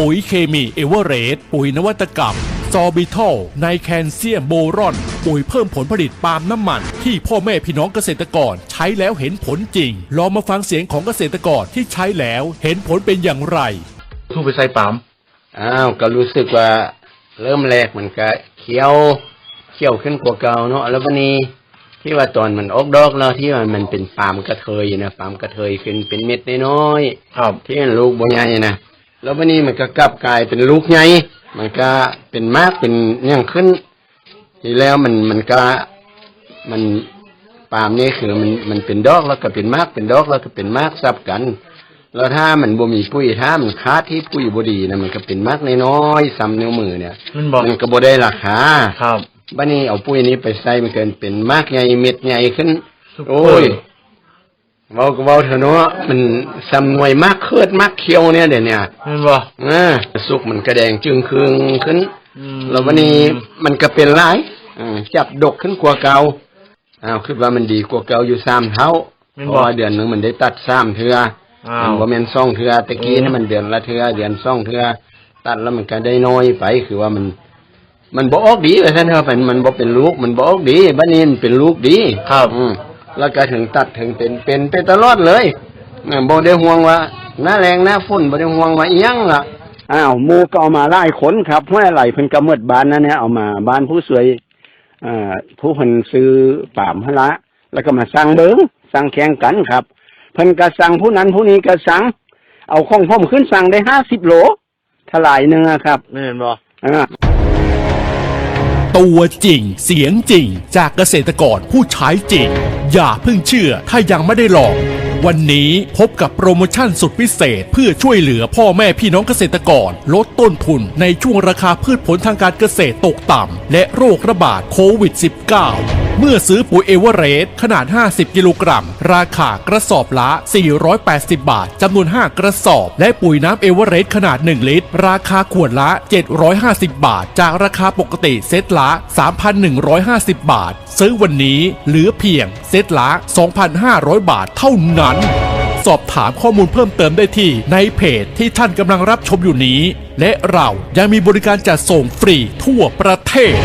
ปุ๋ยเคมีเอเวอเรสต์ปุ๋ยนวัตกรรมซอบิทอลไนแคนเซียมโบรอน ปุ๋ยเพิ่มผลผลิตปาล์มน้ำมัน ที่พ่อแม่พี่น้องเกษตรกร ใช้แล้วเห็นผลจริง ลองมาฟังเสียงของเกษตรกรที่ใช้แล้วเห็นผลเป็นอย่างไรเพิ่งไปใส่ปั๊มอ้าวก็รู้สึกว่าเริ่มแรกมันก็เขียวเขียวขึ้นกว่าเก่าเนาะแล้ววันนี้ที่ว่าตอนมันออกดอกแล้วที่ว่ามันเป็นปาล์มกระเทยนะปาล์มกระเทยขึ้นเป็นเม็ดน้อยครับๆที่มันลูกบ่ใหญ่นะ แล้ววันนี้มันก็กลับกลายเป็นลูกใหญ่มันก็เป็นมากเป็นอย่างขึ้น ทีแล้วมันมันก็มันปาล์มนี่คือมันมันเป็นดอกแล้วก็เป็นมากเป็นดอกแล้วก็เป็นมากซับกัน แล้วถ้ามันบ่มีปุ๋ยถ้ามันขาดที่ปุ๋ยบ่ดีนะมันก็เป็นมากน้อยๆซ้ำนิ้วมือเนี่ยมันบอกมันก็บ่ได้ราคาครับบัดนี้เอาปุ๋ยนี้ไปใส่มันเกินเป็นมากใหญ่เม็ดใหญ่ขึ้นซุปเปอร์โอ้ย เว้าก็เว้าเถอะเนาะมันซ้ำหน่วยมากเคิดมากเคี้ยวเนี่ยเดี๋ยวเนี้มันบอกอ่าสุกมันกระแดงจึงคืองขึ้นอืมแล้ววันนี้มันก็เป็นหลายอ่าจับดกขึ้นกว่าเก่าอ้าวคิดว่ามันดีกว่าเก่าอยู่สามเท่าแม่นเพบ่ราะว่าเดือนหนึงมันได้ตัดสามเทืออ้ามัวนบ่แม่นซ่องเทือตะกี้เออนี่มันเดือนละเทือเดือนซ่องเทือตัดแล้วมันก็ได้น้อยไปคือว่ามันมันบ่ออกดีว่าซั่นเถอะเป็นมันบ่เป็นลูกมันบ่ออกดีบัดนี้มันเป็นลูกดีครับอืม แล้วก็ถึงตัดถึงเป็นเป็นไปตลอดเลยอ่าบ่ได้ห่วงว่าหน้าแรงหน้าฝนบ่ได้ห่วงว่าอีหยังล่ะอ้าวหมู่ก็เอามาหลายคนครับห้วยไหลเพิ่นก็หมดบ้านนั่นเนี่ยเอามาบ้านผู้สวยอ่าผู้เพิ่นซื้อป่ามหนละ แล้วก็มาสั่งเบิงสั่งแข่งกันครับเพิ่นก็สั่งผู้นั้นผู้นี้ก็สั่งเอาของผมขึ้นสั่งได้ห้าสิบโลถลายหนึงอะครับแม่นบอกอ่าตัวจริง เสียงจริง จากเกษตรกรผู้ใช้จริง อย่าเพิ่งเชื่อถ้ายังไม่ได้ลองวันนี้พบกับโปรโมชั่นสุดพิเศษ เพื่อช่วยเหลือพ่อแม่พี่น้องเกษตรกร ลดต้นทุนในช่วงราคาพืชผลทางการเกษตรตกต่ำและโรคระบาดโควิด -19 เมื่อซื้อปุ๋ยเอเวอเรสต์ขนาด 50 กิโลกรัม ราคากระสอบละ 480 บาท จำนวน 5 กระสอบ และปุ๋ยน้ำเอเวอเรสต์ขนาด 1 ลิตร ราคาขวดละ 750 บาท จากราคาปกติเซตละ 3,150 บาท ซื้อวันนี้เหลือเพียงเซตละ 2,500 บาทเท่านั้น สอบถามข้อมูลเพิ่มเติมได้ที่ในเพจที่ท่านกำลังรับชมอยู่นี้ และเรายังมีบริการจัดส่งฟรีทั่วประเทศ